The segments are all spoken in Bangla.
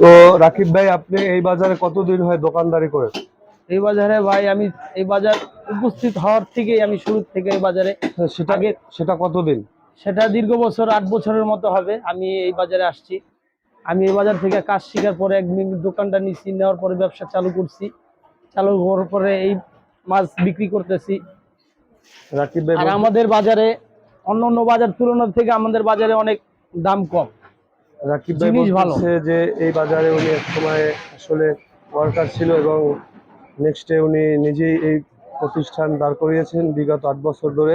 তো রাকিব ভাই আপনি এই বাজারে কতদিন হয় দোকানদারি করেন? এই বাজারে ভাই আমি এই বাজার উপস্থিত হওয়ার থেকেই আমি শুরু থেকে এই বাজারে সেটা আগে- সেটা কতদিন? সেটা দীর্ঘ বছর আট বছরের মতো হবে আমি এই বাজারে আসছি। আমি এই বাজার থেকে কাজ শেখার পরে একদিন দোকানটা নিচ্ছি নেওয়ার পরে ব্যবসা চালু করছি। চালু করার পরে এই মাছ বিক্রি করতেছি। রাকিব ভাই আর আমাদের বাজারে অন্য অন্য বাজার তুলনার থেকে আমাদের বাজারে অনেক দাম কম। রাকিব ভাই বলছে যে এই বাজারে উনি এক সময় আসলে ওয়ার্কার ছিল এবং নেক্সটে উনি নিজেই এই প্রতিষ্ঠান দাঁড় করিয়েছেন বিগত আট বছর ধরে।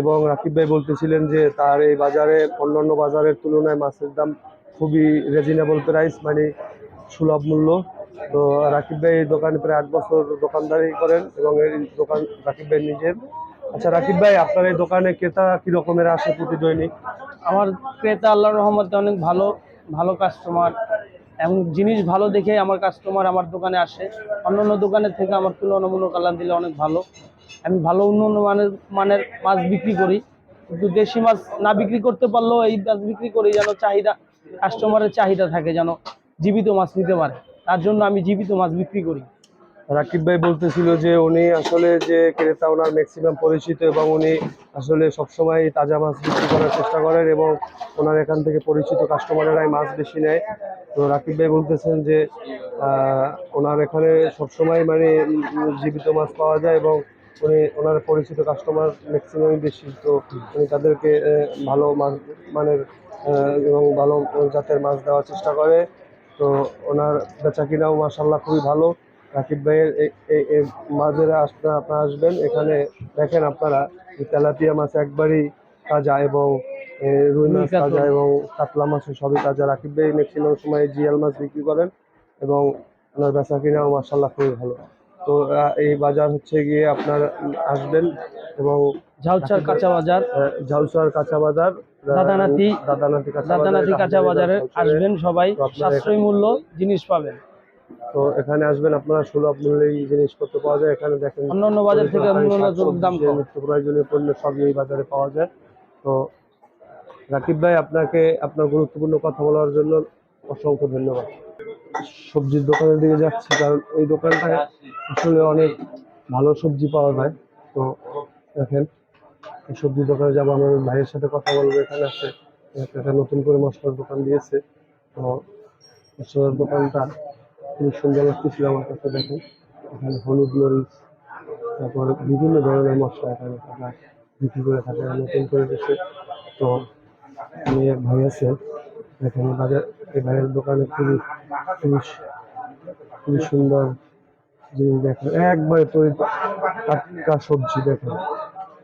এবং রাকিব ভাই বলতেছিলেন যে তার এই বাজারে অন্যান্য বাজারের তুলনায় মাছের দাম খুবই রিজনেবল প্রাইস মানে সুলভ মূল্য। তো রাকিব ভাই এই দোকানে প্রায় আট বছর দোকানদারি করেন এবং এই দোকান রাকিব ভাই নিজের। আচ্ছা রাকিব ভাই আপনার এই দোকানে ক্রেতা কি রকমের আসে প্রতি দৈনিক আমার ক্রেতা আল্লাহর রহমতে অনেক ভালো ভালো কাস্টমার এবং জিনিস ভালো দেখে আমার কাস্টমার আমার দোকানে আসে। অন্যান্য দোকানের থেকে আমার তুলনামূলক আল্লাহ দিলে অনেক ভালো। আমি ভালো উন্নত মানের মানের মাছ বিক্রি করি। কিন্তু দেশি মাছ না বিক্রি করতে পারলেও এই মাছ বিক্রি করি যেন চাহিদা কাস্টমারের চাহিদা থাকে যেন জীবিত মাছ নিতে পারে। তার জন্য আমি জীবিত মাছ বিক্রি করি। রাকিব ভাই বলতেছিল যে উনি আসলে যে ক্রেতা ওনার ম্যাক্সিমাম পরিচিত এবং উনি আসলে সবসময় তাজা মাছ বিক্রি করার চেষ্টা করেন এবং ওনার এখান থেকে পরিচিত কাস্টমারেরাই মাছ বেশি নেয়। তো রাকিব ভাই বলতেছেন যে ওনার এখানে সবসময় মানে জীবিত মাছ পাওয়া যায় এবং উনি, ওনার পরিচিত কাস্টমার ম্যাক্সিমামই বেশি। তো উনি তাদেরকে ভালো মাছ মানের এবং ভালো জাতের মাছ দেওয়ার চেষ্টা করে। তো ওনার বেচা কিনাও মাসাল্লাহ খুবই ভালো। রাকিব ভাইয়ের মাঝেরা আসতে আপনারা আসবেন। এখানে দেখেন আপনারা তেলাপিয়া মাছ একবারই তাজা এবং রুই মাছ তাজা এবং কাতলা মাছ সবই তাজা। রাকিব ভাই ম্যাক্সিমাম সময় জিয়াল মাছ বিক্রি করেন এবং ওনার বেচা কিনাও মাসাল্লাহ খুবই ভালো। তো এই বাজার হচ্ছে গিয়ে আপনার আসবেন এবং ঝাউচার কাঁচা বাজার। আহ, ঝাউসার কাঁচা বাজার আহ, দাদানাথি দাদানাথি কাঁচা বাজারে আসবেন সবাই। সাশ্রয়ী মূল্য জিনিস পাবেন। তো এখানে আসবেন আপনারা সুলভ এই জিনিসপত্র পাওয়া যায়। এখানে দেখেন অন্যান্য বাজার থেকে দাম নিত্য প্রয়োজনীয় পণ্য সবই এই বাজারে পাওয়া যায়। তো রাকিব ভাই আপনাকে আপনার গুরুত্বপূর্ণ কথা বলার জন্য অসংখ্য ধন্যবাদ। সবজির দোকানের দিকে যাচ্ছি কারণ এই দোকানটায় আসলে অনেক ভালো সবজি পাওয়া যায়। তো দেখেন এই সবজির দোকানে যাব আমার ভাইয়ের সাথে কথা বলব এখানে আছে। একটা নতুন করে মশলার দোকান দিয়েছে। তো মশলার দোকানটা খুবই সুন্দর লাগতেছিল আমার কাছে দেখেন। এখানে হলুদ মরিচ, তারপর বিভিন্ন ধরনের মশলা এখানে তারা বিক্রি করে থাকে, নতুন করে দিচ্ছে। তো আমি এক ভাই আছে এখানে বাজার, এই ভাইয়ের দোকানে খুবই খুবই খুবই সুন্দর জিনিস দেখেন। একবারে তৈরি টাটকা সবজি দেখেন।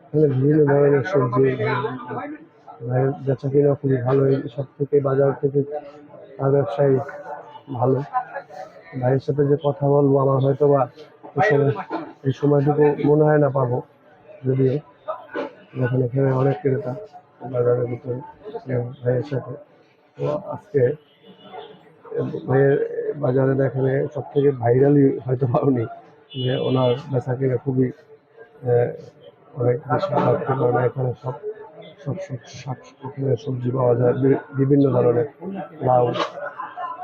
এখানে বিভিন্ন ধরনের সবজি, ভাইয়ের বেচা কিনা খুবই ভালো সব থেকে বাজার থেকে তার ব্যবসায়ী ভালো। ভাইয়ের সাথে যে কথা বলব, আমার হয়তো বা এই সময় এই সময়টুকু মনে হয় না পাবো, যদিও। যখন এখানে অনেক ক্রেতা বাজারের ভিতরে ভাইয়ের সাথে। তো আজকে ভাইয়ের বাজারে এখানে সব থেকে ভাইরালই হয়তো পাওনি, যে ওনার বেচা কিনা খুবই অনেক বেশি লাগতে এখানে সব সব সব শাক এখানে সবজি পাওয়া যায় বিভিন্ন ধরনের লাউ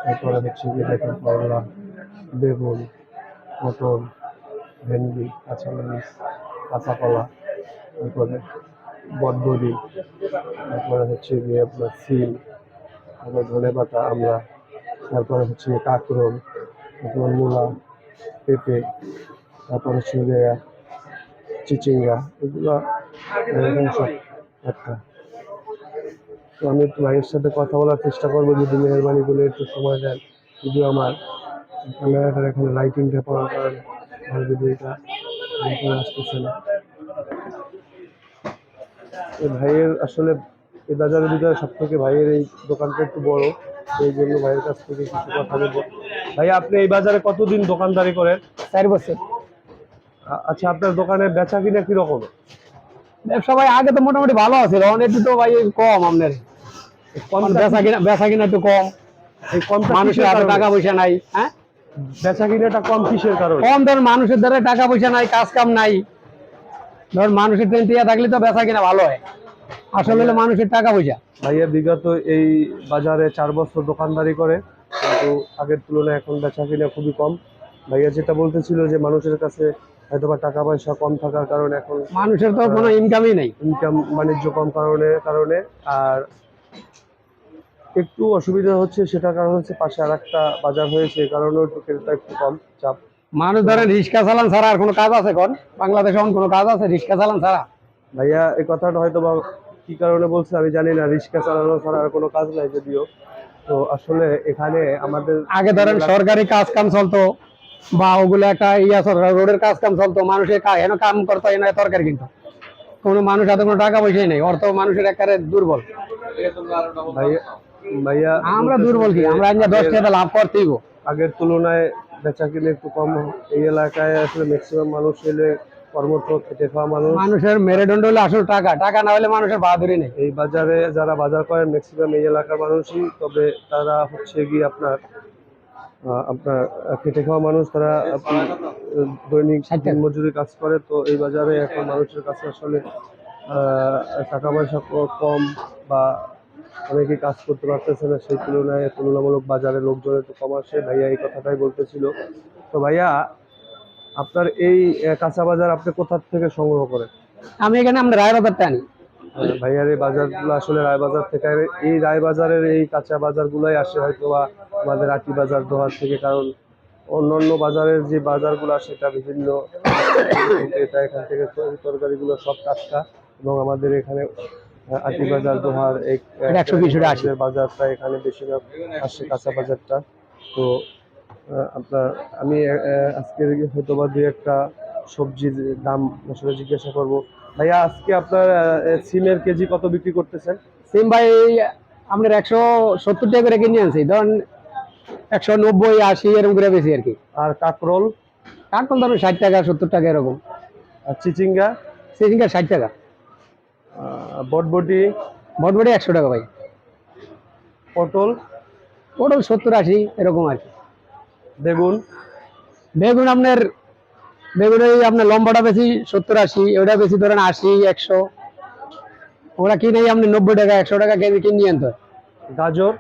তারপরে হচ্ছে গিয়ে দেখেন করলা বেগুন পটল ভেন্ডি কাঁচামরিচ কাঁচা কলা, তারপরে বটবড়ি, তারপরে হচ্ছে গিয়ে আপনার সিম, তারপরে ধনে পাতা, আমরা, তারপরে হচ্ছে গিয়ে কাঁকরোল, তারপর মূলা, পেঁপে, তারপর হচ্ছে গিয়ে চিচিঙ্গা, এগুলো একটা। তো আমি একটু ভাইয়ের সাথে কথা বলার চেষ্টা করব, যদি মেহরবানি করে একটু সময় দেন যদিও আমার ক্যামেরাটার এখানে লাইটিংটা পাওয়ার কারণে আমার যদি এটা আসতেছে না। এই ভাইয়ের আসলে এই বাজারের ভিতরে সব থেকে ভাইয়ের এই দোকানটা একটু বড় সেই জন্য ভাইয়ের কাছ থেকে কিছু কথা বলব ভাই আপনি এই বাজারে কতদিন দোকানদারি করেন? চার বছর। আচ্ছা আপনার দোকানে বেচা কিনা কীরকম? ব্যবসা ভাই আগে তো মোটামুটি ভালো আছে এখন একটু তো ভাই কম আপনার। কম বেচা কিনা বেচা কিনা একটু কম। মানুষের হাতে টাকা পয়সা নাই হ্যাঁ? বেচা কিনাটা কম কিসের কারণে? কম ধর মানুষের দ্বারা টাকা পয়সা নাই কাজ কাম নাই। ধর মানুষের ট্রেন থাকলে তো বেচা কিনা ভালো হয়। আসলে হলো মানুষের টাকা পয়সা। ভাইয়া বিগত এই বাজারে চার বছর দোকানদারি করে কিন্তু আগের তুলনায় এখন বেচা কিনা খুবই কম। ভাইয়া যেটা বলতেছিল যে মানুষের কাছে হয়তো বা টাকা পয়সা কম থাকার কারণে এখন মানুষের তো কোনো ইনকামই নেই। ইনকাম বাণিজ্য কম কারণে কারণে আর একটু অসুবিধা হচ্ছে সেটার কারণ হচ্ছে পাশে আর একটা বাজার হয়েছে এই কারণেও একটু ক্রেতা একটু কম চাপ। মানুষ ধরেন রিক্সা চালান ছাড়া আর কোনো কাজ আছে কোন বাংলাদেশে এখন কোনো কাজ আছে রিক্সা চালান ছাড়া? ভাইয়া এই কথাটা হয়তো বা কি কারণে বলছে আমি জানি না রিক্সা চালানো ছাড়া আর কোনো কাজ নাই যদিও। তো আসলে এখানে আমাদের আগে ধরেন সরকারি কাজ কাম চলতো বা ওগুলো একটা ইয়া সরকার রোডের কাজ কাম চলতো মানুষের এনে কাম করতো এনে তরকারি কিন্তু। কোনো মানুষ হাতে কোনো টাকা পয়সাই নেই অর্থ মানুষের একেবারে দুর্বল। ভাইয়া ভাইয়া আমরা দুর্বল কি? আমরা আজ দশ টাকা লাভ করতেই। আগের তুলনায় বেচা কিনে একটু কম এই এলাকায় আসলে ম্যাক্সিমাম মানুষ এলে কর্মঠ খেটে খাওয়া মানুষ। মানুষের মেরুদণ্ড হলে আসলে টাকা। টাকা না হলে মানুষের বাহাদুরি নেই। এই বাজারে যারা বাজার করেন ম্যাক্সিমাম এই এলাকার মানুষই তবে তারা হচ্ছে গিয়ে আপনার আপনার খেটে খাওয়া মানুষ। তারা দৈনিক মজুরি কাজ করে। তো এই বাজারে এখন মানুষের কাছে আসলে টাকা পয়সা কম বা অনেকেই কাজ করতে পারতেছে না সেই তুলনায় তুলনামূলক বাজারে লোকজন একটু কম আসে। ভাইয়া এই কথাটাই বলতেছিল। তো ভাইয়া আপনার এই কাঁচা বাজার আপনি কোথা থেকে সংগ্রহ করেন? আমি এখানে আমরা রায়বাজারটা আনি। আহ, ভাইয়ার এই বাজারগুলো আসলে রায়বাজার থেকে এই রায়বাজারের এই কাঁচা বাজারগুলোই আসে হয়তো বা আমাদের আটি বাজার দোহার থেকে কারণ অন্যান্য বাজারের যে বাজারগুলো আসে এটা বিভিন্ন এটা এখান থেকে তরি- তরকারিগুলো সব টাটকা এবং আমাদের এখানে আটি বাজার দোহার এই এটা 120 টাকা আসে। বাজারটা এখানে বেশিরভাগ আসে কাঁচা বাজারটা। তো আপনার আমি আজকে হয়তো বা দুই একটা সবজির দাম আসলে জিজ্ঞাসা করব। ভাইয়া আজকে আপনার সিমের কেজি কত বিক্রি করতেছেন? সিম ভাই আপনার একশো সত্তর টাকা করে কিনে আনছি। ধরেন একশো নব্বই আশি এরকম করে বেশি আর কি। আর কাকরোল? কাঠকল ধরুন ষাট টাকা সত্তর টাকা এরকম। আর চিচিঙ্গা? সিজিঙ্গা ষাট টাকা। বটবটি। বটবটি একশো টাকা ভাই। পটল। পটল সত্তর আশি এরকম আর কি। বেগুন। বেগুন আপনার বেগুন ওই আপনার লম্বাটা বেশি সত্তর আশি ওটা বেশি ধরেন আশি একশো। ওরা কিনে আপনি নব্বই টাকা একশো টাকা কেজি কিনে নিয়ে আনতে। গাজর।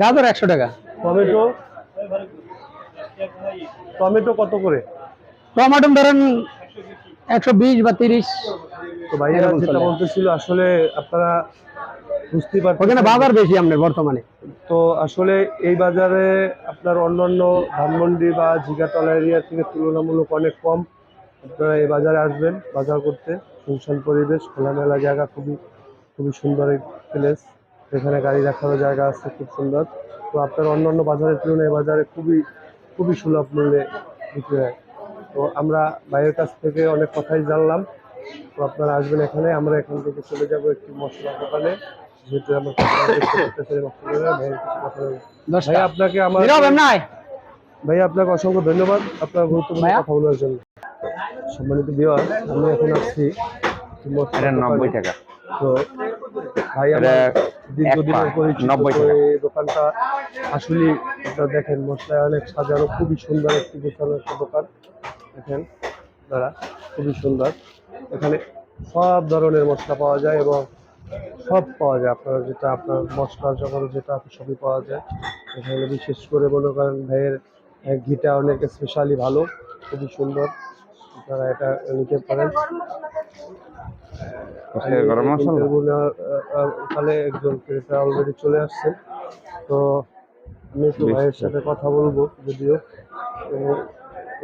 গাজর একশো টাকা। টমেটো। টমেটো কত করে? টমেটো ধরেন একশো বিশ বা তিরিশ। তো ভাইয়া যেটা। বলতেছিল আসলে আপনারা বুঝতেই পারছেন ওখানে বাজার বেশি আপনার বর্তমানে। তো আসলে এই বাজারে আপনার অন্যান্য ধানমন্ডি বা জিগাতলা এরিয়া থেকে তুলনামূলক অনেক কম। আপনারা এই বাজারে আসবেন বাজার করতে। শুনশান পরিবেশ খোলামেলা জায়গা খুবই খুবই সুন্দর প্লেস এখানে গাড়ি রাখারও জায়গা আছে খুব সুন্দর। তো আপনার অন্যান্য বাজারের তুলনায় বাজারে খুবই খুবই সুলভ মূল্যে বিক্রি হয়। তো আমরা ভাইয়ের কাছ থেকে অনেক কথাই জানলাম। তো আপনারা আসবেন এখানে আমরা এখান থেকে চলে যাব একটি মশলা দোকানে। যেহেতু আমার মশলা ভাই আপনাকে আমার ভাই আপনাকে অসংখ্য ধন্যবাদ। আপনার গুরুত্বপূর্ণ? কথা বলার জন্য। সম্মানিত বিওয়ার আমি এখন আসছি মশলা নব্বই টাকা। তো ভাই এটা দীর্ঘদিনের এক পা, পরিচিত 90 তো টাকা। এই দোকানটা আসলে আপনারা দেখেন মশলায় অনেক সাজানো খুবই সুন্দর একটি গোছানো একটা দোকান। দেখেন খুবই সুন্দর। এখানে সব ধরনের মশলা পাওয়া যায় এবং সব পাওয়া যায়। আপনারা যেটা আপনার মশলা জগতে যেটা সবই পাওয়া যায়। এখানে বিশেষ করে মনে করেন ভাইয়ের ঘিটা অনেক স্পেশালি ভালো খুবই সুন্দর। আপনারা এটা নিতে পারেন। গরম মশলা? আহ, ওখানে একজন ক্রেতা অলরেডি চলে আসছেন। তো আমি একটু ভাইয়ের সাথে কথা বলব যদিও।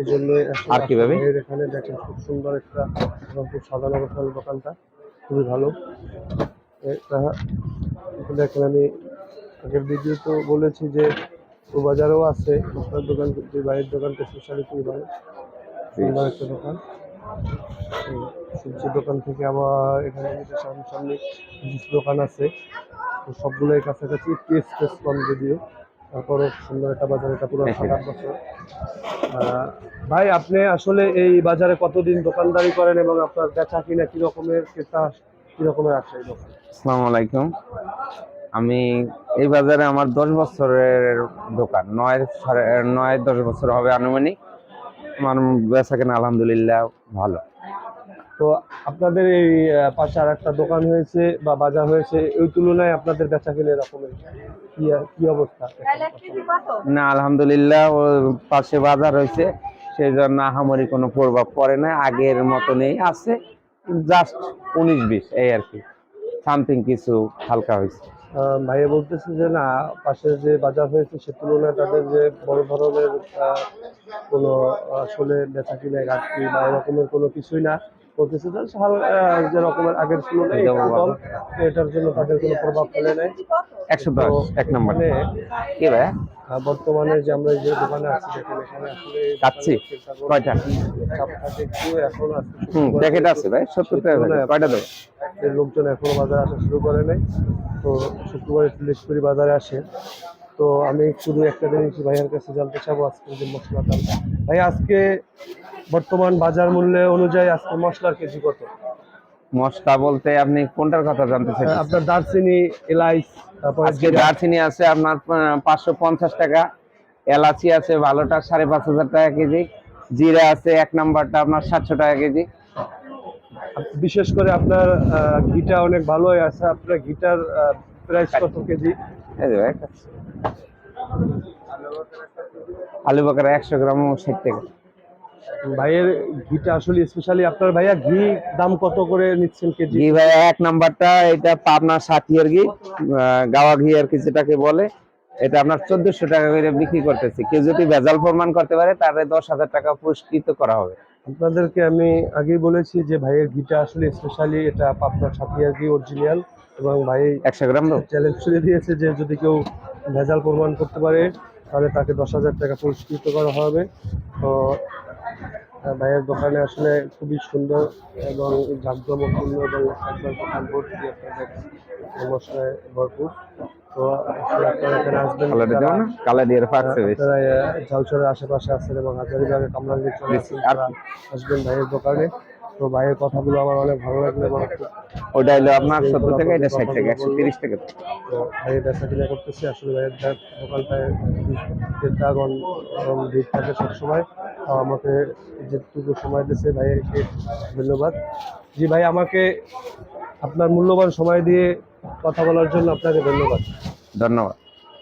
এই জন্য আর কি ভাবি? এখানে দেখেন খুব সুন্দর একটা এবং খুব সাজানো গোছানো দোকানটা খুবই ভালো। এটা দেখেন আমি আগের ভিডিও তো বলেছি যে ও বাজারেও আছে মশলার দোকান যে বাইরের দোকানটা স্পেশালি খুবই ভালো। সুন্দর একটা দোকান। সবজির দোকান থেকে আবার এখানে সামনে সামনে জুস দোকান আছে। সবগুলোই কাছাকাছি একটু স্পেস কম যদিও। তারপরও সুন্দর একটা বাজার, এটা পুরো সাত বছর। ভাই, আপনি আসলে এই বাজারে কতদিন দোকানদারি করেন এবং আপনার বেচা কিনা কি রকমের ক্রেতা, কি রকমের আসে এই দোকান? আসসালামু আলাইকুম। আমি এই বাজারে আমার দশ বছরের দোকান, নয় সাড়ে, নয় দশ বছর হবে আনুমানিক। আমার বেচা কেনা আলহামদুলিল্লাহ ভালো। তো আপনাদের এই পাশে আর একটা দোকান হয়েছে বা বাজার হয়েছে ওই তুলনায় আপনাদের বেচা কিনে রকমের কি কি অবস্থা? না আলহামদুলিল্লাহ ও পাশে বাজার হয়েছে সেই জন্য আহামরি কোনো প্রভাব পড়ে না আগের মতনই আছে জাস্ট উনিশ বিশ এই আর কি। সামথিং কিছু হালকা হয়েছে। ভাইয়া বলতেছে যে না পাশে যে বাজার হয়েছে সে তুলনায় তাদের যে বড় ধরনের কোনো আসলে বেচা কিনে ঘাটতি বা এরকমের কোনো কিছুই না। বলতেছে যে হাল- যে রকমের আগের একটু এটার জন্য তাদের কোনো প্রভাব ফেলে নাই। একশো দশ এক নম্বর। কি ভাই? বর্তমানে যে আমরা যে দোকানে আছি দেখেন এখানে আসলে কাচ্ছি? কয়টা? এখন আজকে প্যাকেট আছে ভাই সত্তর টাকা। কয়টা দেবো? লোকজন এখনও বাজারে আসা শুরু করে নাই। তো শুক্রবার করে বাজারে আসে। তো আমি শুধু একটা জিনিস ভাইয়ের কাছে জানতে চাবো আজকে যে মশলার দাম ভাই আজকে বর্তমান বাজার মূল্য অনুযায়ী আজকে মশলার কেজি কত? মশলা বলতে আপনি কোনটার কথা জানতে চাইছেন? আপনার দারচিনি এলাইচ তারপরে আজকে দারচিনি আছে আপনার পাঁচশো পঞ্চাশ টাকা। এলাচি আছে ভালোটা সাড়ে পাঁচ হাজার টাকা কেজি। জিরা আছে এক নাম্বারটা আপনার সাতশো টাকা কেজি। বিশেষ করে আপনার ঘিটা অনেক ভালোই আছে। আপনার ঘিটার প্রাইস কত কেজি? এই আলু বাকারা একশো গ্রাম ষাট টাকা। ভাইয়ের ঘিটা আসলে স্পেশালি আপনার ভাইয়া ঘি দাম কত করে নিচ্ছেন কেজি? ঘি ভাই এক নাম্বারটা এটা পাবনা ষাটিয়ার ঘি গাওয়া ঘি আর কি যেটাকে বলে এটা আপনার চোদ্দশো টাকা করে বিক্রি করতেছি। কেউ যদি ভেজাল প্রমাণ করতে পারে তাহলে দশ হাজার টাকা পুরস্কৃত করা হবে। আপনাদেরকে আমি আগেই বলেছি যে ভাইয়ের ঘিটা আসলে স্পেশালি এটা পাবনা ছাতিয়ার ঘি অরিজিনাল এবং ভাই একশো গ্রাম চ্যালেঞ্জ ছুড়ে দিয়েছে যে যদি কেউ ভেজাল প্রমাণ করতে পারে তাহলে তাকে দশ হাজার টাকা পুরস্কৃত করা হবে। তো ভাইয়ের দোকানে আসলে খুবই সুন্দর এবং জাঁকজমকপূর্ণ এবং একবার দোকান ভর্তি মশলায় ভরপুর। তো আপনারা এখানে আসবেন আহ, ঝালচরের আশেপাশে আছেন এবং হাজারিবাগের কামরাঙ্গীর চলে আসবেন ভাইয়ের দোকানে। তো ভাইয়ের কথাগুলো আমার অনেক ভালো লাগল এবং ওইটা হলো আপনার সত্তর থেকে এটা ষাট টাকা একশো তিরিশ টাকা তো ভাইয়ের বেচা কিনা করতেছি আসলে ভাইয়ের দোকানটায় ভিড় থাকে সবসময়। তাও আমাকে যেটুকু সময় দিয়েছে ভাইয়েরকে ধন্যবাদ। জি ভাই আমাকে আপনার মূল্যবান সময় দিয়ে কথা বলার জন্য আপনাকে ধন্যবাদ। ধন্যবাদ।